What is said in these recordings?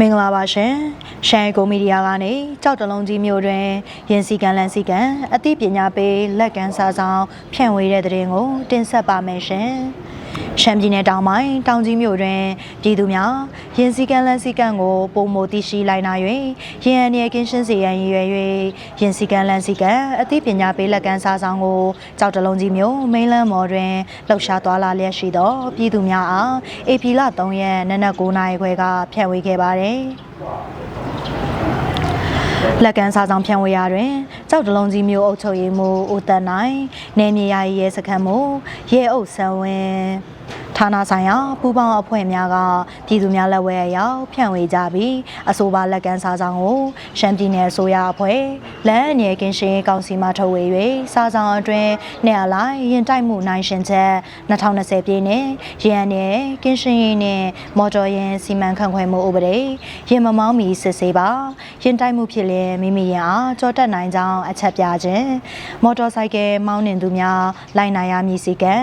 မင်္ဂလာပါရှင်ရှမ်းကိုမီဒီယာကနေကြောက်တလုံးကြီးမြို့တွင်ရင်စီကံလန်စီကံအသိပညာပေးလက်ကမ်းစာဆောင်ဖြန့်ဝေတဲ့တဲ့ရင်ကိုတင်ဆက်ပါမယ်ရှင် ရှမ်းပြည်နယ်တောင်ပိုင်းတောင်ကြီးမြို့တွင်ပြည်သူများရင်စီကံလန်စီကံကိုပုံမသိရှိလိုက်နာ၍ရင်အနေကင်းရှင်းစေရန်ရည်ရွယ်၍ရင်စီကံလန်စီကံအသိပညာပေးလက်ကမ်းစာဆောင်ကိုကြောက်တလုံးကြီးမြို့မိန်းလန်းမော်တွင်လှုပ်ရှားသွားလာလျက်ရှိသောပြည်သူများအားဧပြီလ3ရက်နနက်9:00နာရီခွဲကဖြန့်ဝေခဲ့ပါတယ်လက်ကမ်းစာဆောင်ဖြန့်ဝေရာတွင် ကြောက်တလုံးကြီးမျိုးအုပ်ချုပ်ရေးမှုဦးတန်နိုင်နေမြေယာရဲစခန်းမှုရဲအုပ်ဆန်းဝင်း ဌာနဆိုင်ရာပူးပေါင်းအဖွဲ့များကပြည်သူများလက်ဝဲအရောက်ဖြန့်ဝေကြပြီးအဆိုပါလက်ကမ်းစာဆောင်ကိုရှမ်းပြည်နယ်အစိုးရအဖွဲ့လက်အငယ်ကင်းရှင်ကောင်စီမှထုတ်ဝေ၍စာဆောင်အတွင်းနေရာလိုက်ရင်တိုက်မှုနိုင်ရှင်ချက်2020ပြည့်နှစ်ရန်နယ်ကင်းရှင်ရေးနဲ့မော်တော်ယာဉ်စီမံခန့်ခွဲမှုဥပဒေရင်မမောင်းမီစစ်ဆေးပါရင်တိုက်မှုဖြစ်လျင်မိမိရန်အားကြောတက်နိုင်ကြောင်းအချက်ပြခြင်းမော်တော်ဆိုင်ကယ်မောင်းနှင်သူများလိုက်နိုင်ရမည်စီကံ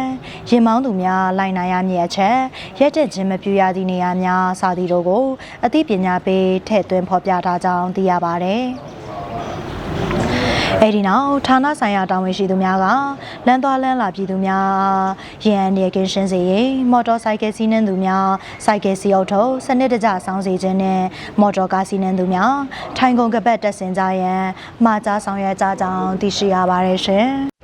ရင်မောင်းသူများလိုက်နိုင်ရမည်အချက်ရက်တက်ခြင်းမပြုရသည့်နေရာများစသည်တို့ကိုအသိပညာပေးထည့်သွင်းဖော်ပြထားကြောင်းသိရပါတယ်အဲဒီနောက်ဌာနဆိုင်ရာတာဝန်ရှိသူများကလမ်းသွားလမ်းလာပြည်သူများရန်အနေကင်းရှင်းစေရေးမော်တော်ဆိုင်ကယ်စီးနှင်းသူများစိုက်ကယ်စီအုပ်ထုပ်စနစ်တကျစောင်းစီခြင်းနဲ့မော်တော်ကားစီးနှင်းသူများထိုင်ကုန်ကပတ်တက်ဆင်ကြရန်မှာကြားဆောင်ရွက်ကြကြောင်းသိရှိရပါတယ်ရှင်